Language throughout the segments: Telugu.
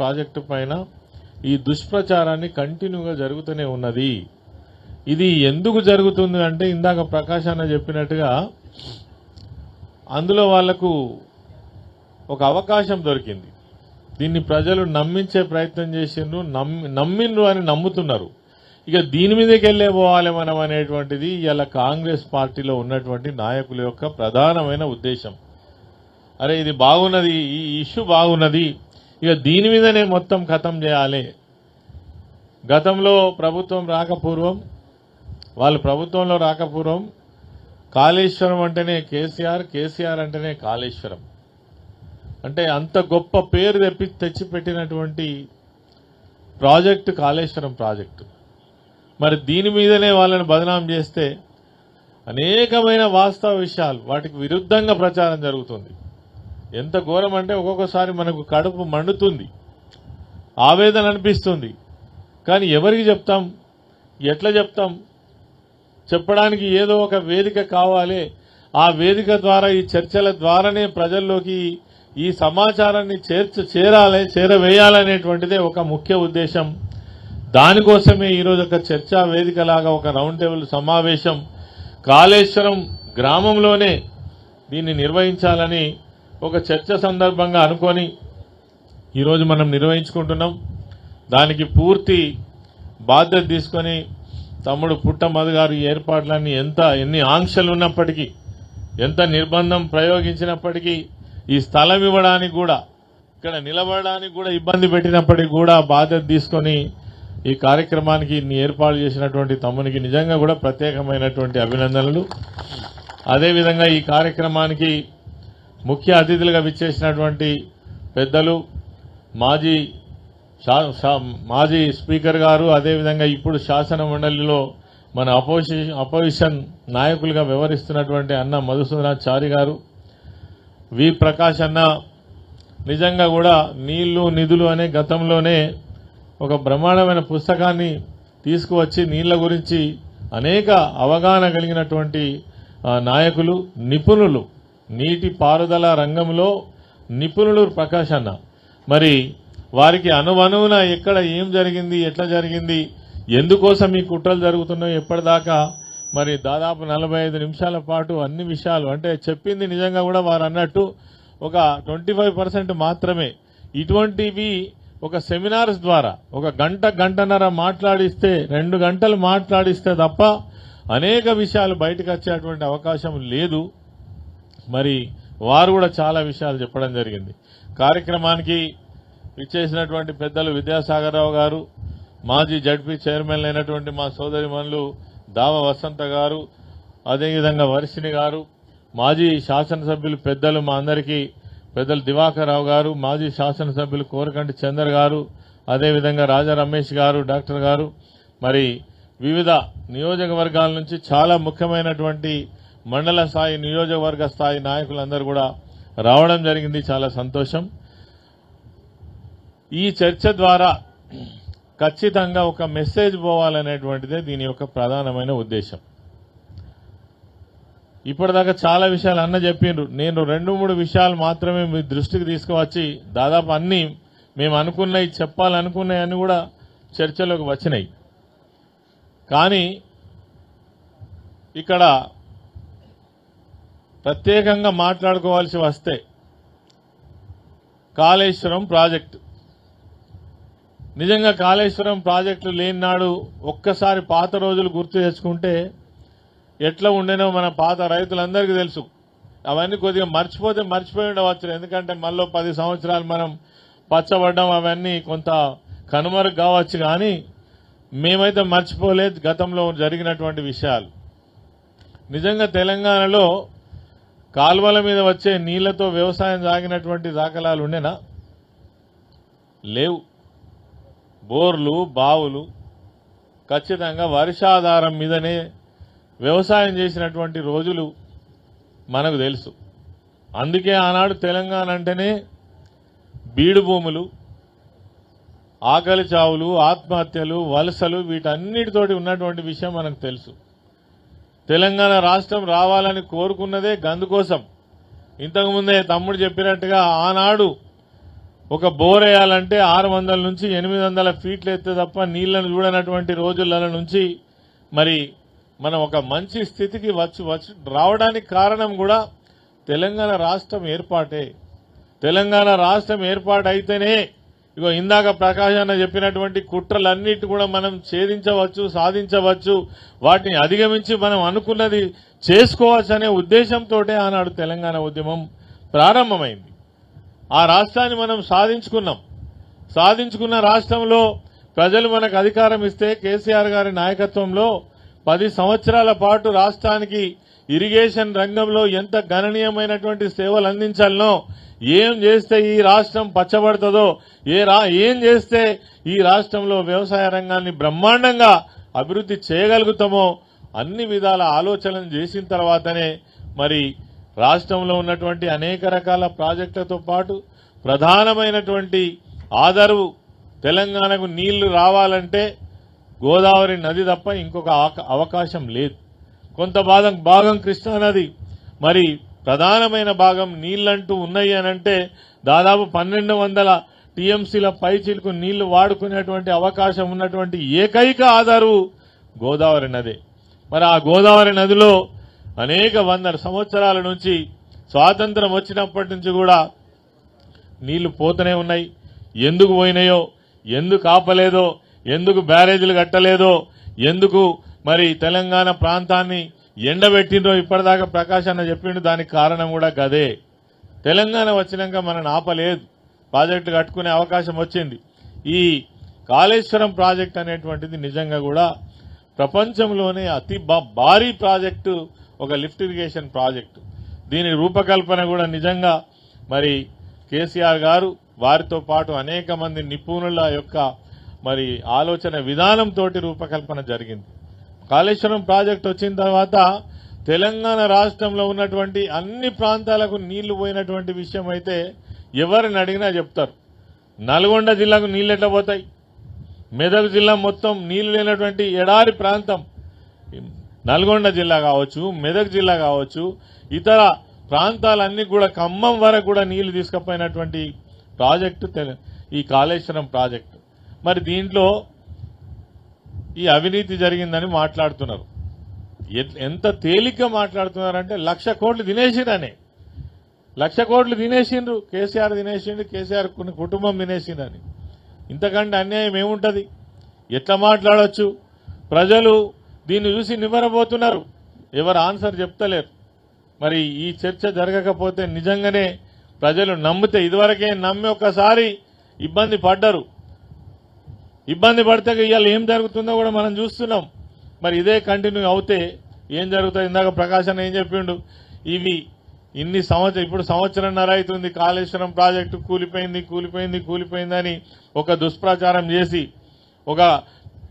ప్రాజెక్టు పైన ఈ దుష్ప్రచారాన్ని కంటిన్యూగా జరుగుతూనే ఉన్నది. ఇది ఎందుకు జరుగుతుంది అంటే ఇందాక ప్రకాష్ అన్న చెప్పినట్టుగా అందులో వాళ్ళకు ఒక అవకాశం దొరికింది. దీన్ని ప్రజలు నమ్మించే ప్రయత్నం చేసిండ్రు నమ్మి నమ్మిండ్రు అని నమ్ముతున్నారు. ఇక దీని మీదకి వెళ్ళే పోవాలి మనం అనేటువంటిది ఇలా కాంగ్రెస్ పార్టీలో ఉన్నటువంటి నాయకుల యొక్క ప్రధానమైన ఉద్దేశం. అరే ఇది బాగున్నది ఈ ఇష్యూ బాగున్నది ఇక దీని మీదనే మొత్తం ఖతం చేయాలి. గతంలో ప్రభుత్వం రాకపూర్వం వాళ్ళు ప్రభుత్వంలో రాకపూర్వం కాళేశ్వరం అంటేనే కేసీఆర్ కేసీఆర్ అంటేనే కాళేశ్వరం. అంటే అంత గొప్ప పేరు తెప్పి తెచ్చిపెట్టినటువంటి ప్రాజెక్టు కాళేశ్వరం ప్రాజెక్టు. మరి దీని మీదనే వాళ్ళని బదనాం చేస్తే అనేకమైన వాస్తవ విషయాలు వాటికి విరుద్ధంగా ప్రచారం జరుగుతుంది. ఎంత ఘోరం అంటే ఒక్కొక్కసారి మనకు కడుపు మండుతుంది. ఆవేదన అనిపిస్తుంది. కానీ ఎవరికి చెప్తాం? ఎట్లా చెప్తాం? చెప్పడానికి ఏదో ఒక వేదిక కావాలి. ఆ వేదిక ద్వారా ఈ చర్చల ద్వారానే ప్రజల్లోకి ఈ సమాచారాన్ని చేర్చ చేరాలి చేరవేయాలనేటువంటిదే ఒక ముఖ్య ఉద్దేశం. దానికోసమే ఈరోజు ఒక చర్చా వేదికలాగా ఒక రౌండ్ టేబుల్ సమావేశం. కాళేశ్వరం గ్రామంలోనే దీన్ని నిర్వహించాలని ఒక చర్చ సందర్భంగా అనుకొని ఈరోజు మనం నిర్వహించుకుంటున్నాం. దానికి పూర్తి బాధ్యత తీసుకొని తమ్ముడు పుట్టమధు గారు ఈ ఏర్పాట్లన్నీ ఎంత ఎన్ని ఆంక్షలు ఉన్నప్పటికీ ఎంత నిర్బంధం ప్రయోగించినప్పటికీ ఈ స్థలం ఇవ్వడానికి కూడా ఇక్కడ నిలబడడానికి కూడా ఇబ్బంది పెట్టినప్పటికీ కూడా బాధ్యత తీసుకొని ఈ కార్యక్రమానికి ఇన్ని ఏర్పాటు చేసినటువంటి తమ్మునికి నిజంగా కూడా ప్రత్యేకమైనటువంటి అభినందనలు. అదేవిధంగా ఈ కార్యక్రమానికి ముఖ్య అతిథులుగా విచ్చేసినటువంటి పెద్దలు మాజీ మాజీ స్పీకర్ గారు అదేవిధంగా ఇప్పుడు శాసన మండలిలో మన అపోజిషన్ అపోజిషన్ నాయకులుగా వ్యవహరిస్తున్నటువంటి అన్న మధుసూదనాచారి గారు వి ప్రకాష్ అన్న నిజంగా కూడా నీళ్ళు నిధులు అనే గతంలోనే ఒక బ్రహ్మాండమైన పుస్తకాన్ని తీసుకువచ్చి నీళ్ళ గురించి అనేక అవగాహన కలిగినటువంటి నాయకులు నిపుణులు. నీటి పారుదల రంగంలో నిపుణులు ప్రకాష్ అన్న మరి వారికి అనువనువున ఎక్కడ ఏం జరిగింది ఎట్లా జరిగింది ఎందుకోసం ఈ కుట్రలు జరుగుతున్నాయో ఎప్పటిదాకా మరి దాదాపు నలభై ఐదు నిమిషాల పాటు అన్ని విషయాలు అంటే చెప్పింది నిజంగా కూడా వారు అన్నట్టు ఒక ట్వంటీ మాత్రమే. ఇటువంటివి ఒక సెమినార్స్ ద్వారా ఒక గంట గంటన్నర మాట్లాడిస్తే రెండు గంటలు మాట్లాడిస్తే తప్ప అనేక విషయాలు బయటకు వచ్చేటువంటి అవకాశం లేదు. మరి వారు కూడా చాలా విషయాలు చెప్పడం జరిగింది. కార్యక్రమానికి ఇచ్చేసినటువంటి పెద్దలు విద్యాసాగర్ రావు గారు మాజీ జడ్పీ చైర్మన్ అయినటువంటి మా సోదరి మనులు దావ వసంత గారు అదేవిధంగా వర్షిణి గారు మాజీ శాసనసభ్యులు పెద్దలు మా అందరికీ పెద్దలు దివాకర్రావు గారు మాజీ శాసనసభ్యులు కోరకంటి చందర్ గారు అదేవిధంగా రాజా రమేష్ గారు డాక్టర్ గారు మరి వివిధ నియోజకవర్గాల నుంచి చాలా ముఖ్యమైనటువంటి మండల స్థాయి నియోజకవర్గ స్థాయి నాయకులందరూ కూడా రావడం జరిగింది. చాలా సంతోషం. ఈ చర్చ ద్వారా ఖచ్చితంగా ఒక మెసేజ్ పోవాలనేటువంటిదే దీని యొక్క ప్రధానమైన ఉద్దేశం. ఇప్పటిదాకా చాలా విషయాలు అన్న చెప్పిండ్రు. నేను రెండు మూడు విషయాలు మాత్రమే మీ దృష్టికి తీసుకువచ్చి దాదాపు అన్నీ మేము అనుకున్నవి చెప్పాలనుకున్నాయి అని కూడా చర్చలోకి వచ్చినాయి. కానీ ఇక్కడ ప్రత్యేకంగా మాట్లాడుకోవాల్సి వస్తే కాళేశ్వరం ప్రాజెక్టు. నిజంగా కాళేశ్వరం ప్రాజెక్టు లేని నాడు ఒక్కసారి పాత రోజులు గుర్తు తెచ్చుకుంటే ఎట్లా ఉండేనో మన పాత రైతులందరికీ తెలుసు. అవన్నీ కొద్దిగా మర్చిపోతే మర్చిపోయి ఉండవచ్చు. ఎందుకంటే మళ్ళీ పది సంవత్సరాలు మనం పచ్చబడ్డం అవన్నీ కొంత కనుమరుగు కావచ్చు కానీ మేమైతే మర్చిపోలేదు గతంలో జరిగినటువంటి విషయాలు. నిజంగా తెలంగాణలో కాలువల మీద వచ్చే నీళ్ళతో వ్యవసాయం సాగినటువంటి దాఖలాలు ఉండేనా? లేవు. బోర్లు బావులు ఖచ్చితంగా వర్షాధారం మీదనే వ్యవసాయం చేసినటువంటి రోజులు మనకు తెలుసు. అందుకే ఆనాడు తెలంగాణ అంటేనే బీడు భూములు ఆకలి చావులు ఆత్మహత్యలు వలసలు వీటన్నిటితోటి ఉన్నటువంటి విషయం మనకు తెలుసు. తెలంగాణ రాష్ట్రం రావాలని కోరుకున్నదే గందుకోసం ఇంతకుముందే తమ్ముడు చెప్పినట్టుగా ఆనాడు ఒక బోర్ వేయాలంటే ఆరు వందల నుంచి ఎనిమిది వందల ఫీట్లు ఎత్తే తప్ప నీళ్ళను చూడనటువంటి రోజుల నుంచి మరి మనం ఒక మంచి స్థితికి వచ్చి వచ్చి రావడానికి కారణం కూడా తెలంగాణ రాష్ట్రం ఏర్పాటే. తెలంగాణ రాష్ట్రం ఏర్పాటైతేనే ఇగో ఇందాక ప్రకాష్ అన్న చెప్పినటువంటి కుట్రలన్నిటి కూడా మనం ఛేదించవచ్చు సాధించవచ్చు వాటిని అధిగమించి మనం అనుకున్నది చేసుకోవచ్చు అనే ఉద్దేశంతో ఆనాడు తెలంగాణ ఉద్యమం ప్రారంభమైంది. ఆ రాష్ట్రాన్ని మనం సాధించుకున్నాం. సాధించుకున్న రాష్ట్రంలో ప్రజలు మనకు అధికారం ఇస్తే కేసీఆర్ గారి నాయకత్వంలో పది సంవత్సరాల పాటు రాష్ట్రానికి ఇరిగేషన్ రంగంలో ఎంత గణనీయమైనటువంటి సేవలు అందించాలనో ఏం చేస్తే ఈ రాష్ట్రం పచ్చబడుతుందో ఏ రా ఏం చేస్తే ఈ రాష్ట్రంలో వ్యవసాయ రంగాన్ని బ్రహ్మాండంగా అభివృద్ధి చేయగలుగుతామో అన్ని విధాల ఆలోచనలు చేసిన తర్వాతనే మరి రాష్ట్రంలో ఉన్నటువంటి అనేక రకాల ప్రాజెక్టులతో పాటు ప్రధానమైనటువంటి ఆదరు తెలంగాణకు నీళ్ళు రావాలంటే గోదావరి నది తప్ప ఇంకొక ఆక- అవకాశం లేదు. కొంత భాగం భాగం కృష్ణానది మరి ప్రధానమైన భాగం నీళ్ళంటూ ఉన్నాయి అని అంటే దాదాపు పన్నెండు వందల టీఎంసీల పై చిలుకు నీళ్ళు వాడుకునేటువంటి అవకాశం ఉన్నటువంటి ఏకైక ఆధారు గోదావరి నదే. మరి ఆ గోదావరి నదిలో అనేక వందల సంవత్సరాల నుంచి స్వాతంత్రం వచ్చినప్పటి నుంచి కూడా నీళ్ళు పోతూనే ఉన్నాయి. ఎందుకు పోయినాయో ఎందుకు ఆపలేదో ఎందుకు బ్యారేజీలు కట్టలేదో ఎందుకు మరి తెలంగాణ ప్రాంతాన్ని ఎండబెట్టిండ్రో ఇప్పటిదాకా ప్రకాష్ అన్న చెప్పిండు దానికి కారణం కూడా గదే. తెలంగాణ వచ్చినాక మనం ఆపలేదు. ప్రాజెక్టు కట్టుకునే అవకాశం వచ్చింది. ఈ కాళేశ్వరం ప్రాజెక్ట్ అనేటువంటిది నిజంగా కూడా ప్రపంచంలోనే అతి భారీ ప్రాజెక్టు ఒక లిఫ్ట్ ఇరిగేషన్ ప్రాజెక్టు. దీని రూపకల్పన కూడా నిజంగా మరి కేసీఆర్ గారు వారితో పాటు అనేక మంది నిపుణుల యొక్క మరి ఆలోచన విధానంతో రూపకల్పన జరిగింది. కాళేశ్వరం ప్రాజెక్ట్ వచ్చిన తర్వాత తెలంగాణ రాష్ట్రంలో ఉన్నటువంటి అన్ని ప్రాంతాలకు నీళ్ళు పోయినటువంటి విషయం అయితే ఎవరిని అడిగినా చెప్తారు. నల్గొండ జిల్లాకు నీళ్ళు ఎట్లా పోతాయి? మెదక్ జిల్లా మొత్తం నీళ్ళు లేనటువంటి ఎడారి ప్రాంతం. నల్గొండ జిల్లా కావచ్చు మెదక్ జిల్లా కావచ్చు ఇతర ప్రాంతాలన్నీ కూడా ఖమ్మం వరకు కూడా నీళ్ళు తీసుకుపోయినటువంటి ప్రాజెక్టు ఈ కాళేశ్వరం ప్రాజెక్టు. మరి దీంట్లో ఈ అవినీతి జరిగిందని మాట్లాడుతున్నారు. ఎంత తేలిగ్గా మాట్లాడుతున్నారంటే లక్ష కోట్లు తినేసిరనే. లక్ష కోట్లు తినేసిండ్రు. కేసీఆర్ తినేసిండు కేసీఆర్ కొన్ని కుటుంబం తినేసిందని. ఇంతకంటే అన్యాయం ఏముంటుంది? ఎట్లా మాట్లాడవచ్చు ప్రజలు దీన్ని చూసి నివ్వరబోతున్నారు. ఎవరు ఆన్సర్ చెప్తలేరు. మరి ఈ చర్చ జరగకపోతే నిజంగానే ప్రజలు నమ్మితే ఇదివరకే నమ్మి ఒకసారి ఇబ్బంది పడ్డరు. ఇబ్బంది పడితే ఇవాళ ఏం జరుగుతుందో కూడా మనం చూస్తున్నాం. మరి ఇదే కంటిన్యూ అవుతే ఏం జరుగుతుంది? ఇందాక ప్రకాశన్ ఏం చెప్పిండు? ఇవి ఇన్ని సంవత్సరం ఇప్పుడు సంవత్సరంన్నర అవుతుంది. కాళేశ్వరం ప్రాజెక్టు కూలిపోయింది కూలిపోయింది కూలిపోయిందని ఒక దుష్ప్రచారం చేసి ఒక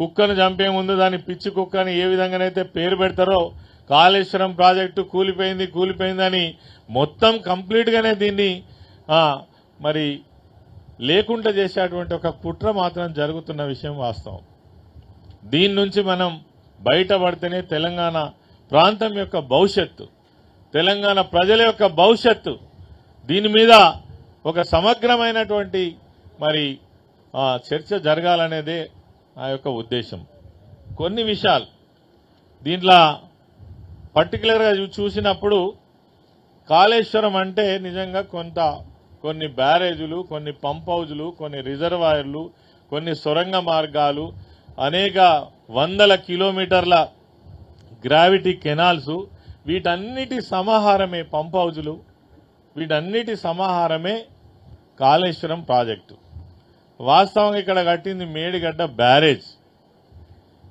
కుక్కను చంపే ముందు దాని పిచ్చి కుక్కని ఏ విధంగానైతే పేరు పెడతారో కాళేశ్వరం ప్రాజెక్టు కూలిపోయింది కూలిపోయిందని మొత్తం కంప్లీట్గానే దీన్ని మరి లేకుండా చేసేటువంటి ఒక కుట్ర మాత్రం జరుగుతున్న విషయం వాస్తవం. దీని నుంచి మనం బయటపడితేనే తెలంగాణ ప్రాంతం యొక్క భవిష్యత్తు తెలంగాణ ప్రజల యొక్క భవిష్యత్తు దీని మీద ఒక సమగ్రమైనటువంటి మరి ఆ, చర్చ జరగాలనేదే ఆ యొక్క ఉద్దేశం. కొన్ని విషయాలు. దీంట్లో పర్టికులర్గా చూసినప్పుడు కాళేశ్వరం అంటే నిజంగా కొంత కొన్ని బ్యారేజీలు కొన్ని పంప్ హౌజులు కొన్ని రిజర్వాయర్లు కొన్ని సొరంగ మార్గాలు అనేక వందల కిలోమీటర్ల గ్రావిటీ కెనాల్స్ వీటన్నిటి సమాహారమే పంప్ హౌజులు వీటన్నిటి సమాహారమే కాళేశ్వరం ప్రాజెక్టు. వాస్తవంగా ఇక్కడ కట్టింది మేడిగడ్డ బ్యారేజ్.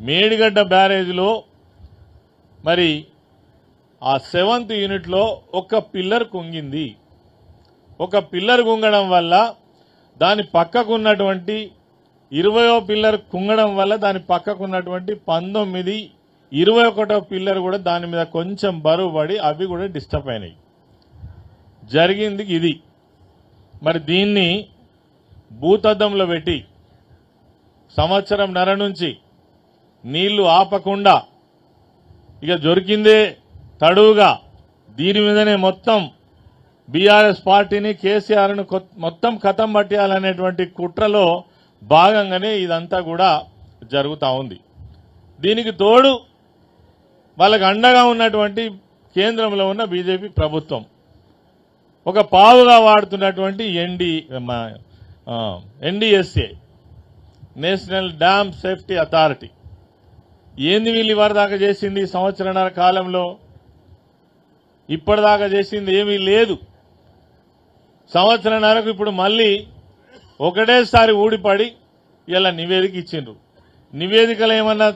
మేడిగడ్డ బ్యారేజ్లో మరి ఆ సెవెంత్ యూనిట్లో ఒక పిల్లర్ కుంగింది. ఒక పిల్లర్ కుంగడం వల్ల దాని పక్కకు ఉన్నటువంటి ఇరవయో పిల్లర్ కుంగడం వల్ల దాని పక్కకు ఉన్నటువంటి పంతొమ్మిది ఇరవై ఒకటో పిల్లర్ కూడా దాని మీద కొంచెం బరువు పడి అవి కూడా డిస్టర్బ్ అయినాయి. జరిగింది ఇది. మరి దీన్ని భూతద్దంలో పెట్టి సంవత్సరం నర నుంచి నీళ్ళు ఆపకుండా ఇక దొరికిందే తడువుగా దీని మీదనే మొత్తం బీఆర్ఎస్ పార్టీని కేసీఆర్ను మొత్తం కథం పట్టేయాలనేటువంటి కుట్రలో భాగంగానే ఇదంతా కూడా జరుగుతూ ఉంది. దీనికి తోడు వాళ్ళకు అండగా ఉన్నటువంటి కేంద్రంలో ఉన్న బీజేపీ ప్రభుత్వం. ఒక పావుగా వాడుతున్నటువంటి ND NDSA national dam safety authority. ఏంది వీళ్ళు ఇవాళ దాకా చేసింది ఈ సంవత్సరన్నర కాలంలో? ఇప్పటిదాకా చేసింది ఏమీ లేదు. సంవత్సరన్నరకు ఇప్పుడు మళ్ళీ ఒకటేసారి ఊడిపడి ఇలా నివేదిక ఇచ్చిండ్రు. నివేదికలు ఏమన్నా